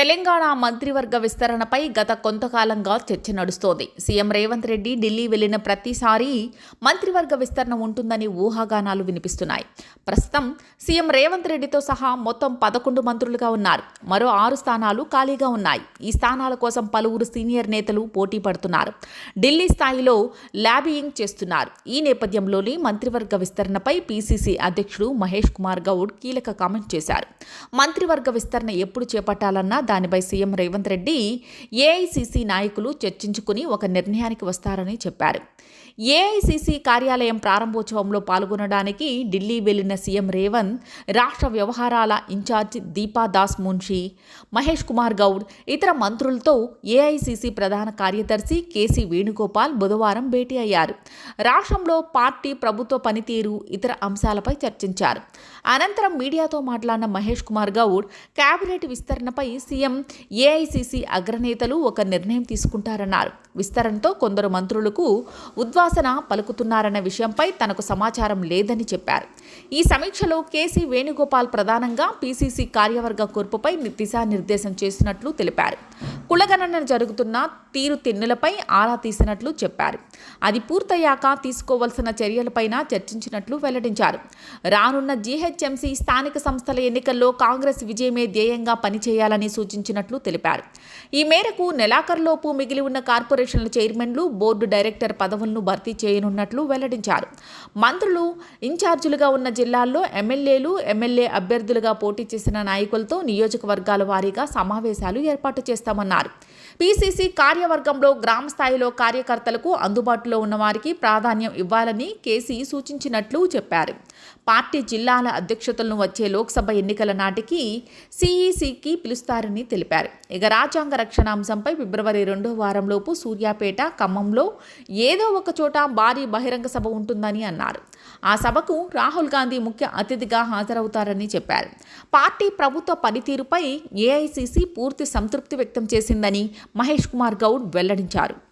తెలంగాణ మంత్రివర్గ విస్తరణపై గత కొంతకాలంగా చర్చ నడుస్తోంది. సీఎం రేవంత్ రెడ్డి ఢిల్లీ వెళ్ళిన ప్రతిసారి మంత్రివర్గ విస్తరణ ఉంటుందని ఊహాగానాలు వినిపిస్తున్నాయి. ప్రస్తుతం సీఎం రేవంత్ రెడ్డితో సహా మొత్తం పదకొండు మంత్రులుగా ఉన్నారు. మరో ఆరు స్థానాలు ఖాళీగా ఉన్నాయి. ఈ స్థానాల కోసం పలువురు సీనియర్ నేతలు పోటీ పడుతున్నారు. ఢిల్లీ స్థాయిలో ల్యాబియింగ్ చేస్తున్నారు. ఈ నేపథ్యంలోనే మంత్రివర్గ విస్తరణపై పీసీసీ అధ్యక్షుడు మహేష్ కుమార్ గౌడ్ కీలక కామెంట్ చేశారు. మంత్రివర్గ విస్తరణ ఎప్పుడు చేపట్టాలన్నా దానిపై సీఎం రేవంత్ రెడ్డి ఏఐసీసీ నాయకులు చర్చించుకుని ఒక నిర్ణయానికి వస్తారని చెప్పారు. ఏఐసీసీ కార్యాలయం ప్రారంభోత్సవంలో పాల్గొనడానికి ఢిల్లీ వెళ్ళిన సీఎం రేవంత్ రాష్ట్ర వ్యవహారాల ఇన్ఛార్జ్ దీపా దాస్ మున్షి మహేష్ కుమార్ గౌడ్ ఇతర మంత్రులతో ఏఐసీసీ ప్రధాన కార్యదర్శి కేసీ వేణుగోపాల్ బుధవారం భేటీ అయ్యారు. రాష్ట్రంలో పార్టీ ప్రభుత్వ పనితీరు ఇతర అంశాలపై చర్చించారు. అనంతరం మీడియాతో మాట్లాడిన మహేష్ కుమార్ గౌడ్ కేబినెట్ విస్తరణపై సీఎం ఏఐసీసీ అగ్రనేతలు ఒక నిర్ణయం తీసుకుంటారన్నారు. విస్తరణతో కొందరు మంత్రులకు ఉద్వాసన పలుకుతున్నారన్న విషయంపై తనకు సమాచారం లేదని చెప్పారు. ఈ సమీక్షలో కేసీ వేణుగోపాల్ ప్రధానంగా పీసీసీ కార్యవర్గ కూర్పుపై దిశానిర్దేశం చేసినట్లు తెలిపారు. కులగణన జరుగుతున్న తీరు తెన్నులపై ఆరా తీసినట్లు చెప్పారు. అది పూర్తయ్యాక తీసుకోవాల్సిన చర్యలపైన చర్చించినట్లు వెల్లడించారు. రానున్న జీహెచ్ఎంసీ స్థానిక సంస్థల ఎన్నికల్లో కాంగ్రెస్ విజయమే ధ్యేయంగా పనిచేయాలని సూచించినట్లు తెలిపారు. ఈ మేరకు నెలాఖరులోపు మిగిలి ఉన్న కార్పొరేషన్ల చైర్మన్లు బోర్డు డైరెక్టర్ పదవులను భర్తీ చేయనున్నట్లు వెల్లడించారు. మంత్రులు ఇన్ఛార్జీలుగా ఉన్న జిల్లాల్లో ఎమ్మెల్యేలు ఎమ్మెల్యే అభ్యర్థులుగా పోటీ చేసిన నాయకులతో నియోజకవర్గాల వారీగా సమావేశాలు ఏర్పాటు చేస్తామన్నారు. పీసీసీ కార్యవర్గంలో గ్రామ స్థాయిలో కార్యకర్తలకు అందుబాటులో ఉన్నవారికి ప్రాధాన్యం ఇవ్వాలని కేసీ సూచించినట్లు చెప్పారు. పార్టీ జిల్లాల అధ్యక్షతలను వచ్చే లోక్సభ ఎన్నికల నాటికి సిఈసికి పిలుస్తారని తెలిపారు. ఇక రాజ్యాంగ రక్షణ అంశంపై ఫిబ్రవరి రెండో వారంలోపు సూర్యాపేట ఖమ్మంలో ఏదో ఒక చోట భారీ బహిరంగ సభ ఉంటుందని అన్నారు. ఆ సభకు రాహుల్ గాంధీ ముఖ్య అతిథిగా హాజరవుతారని చెప్పారు. పార్టీ ప్రభుత్వ పనితీరుపై ఏఐసిసి పూర్తి సంతృప్తి వ్యక్తం చేసిందని మహేష్ కుమార్ గౌడ్ వెల్లడించారు.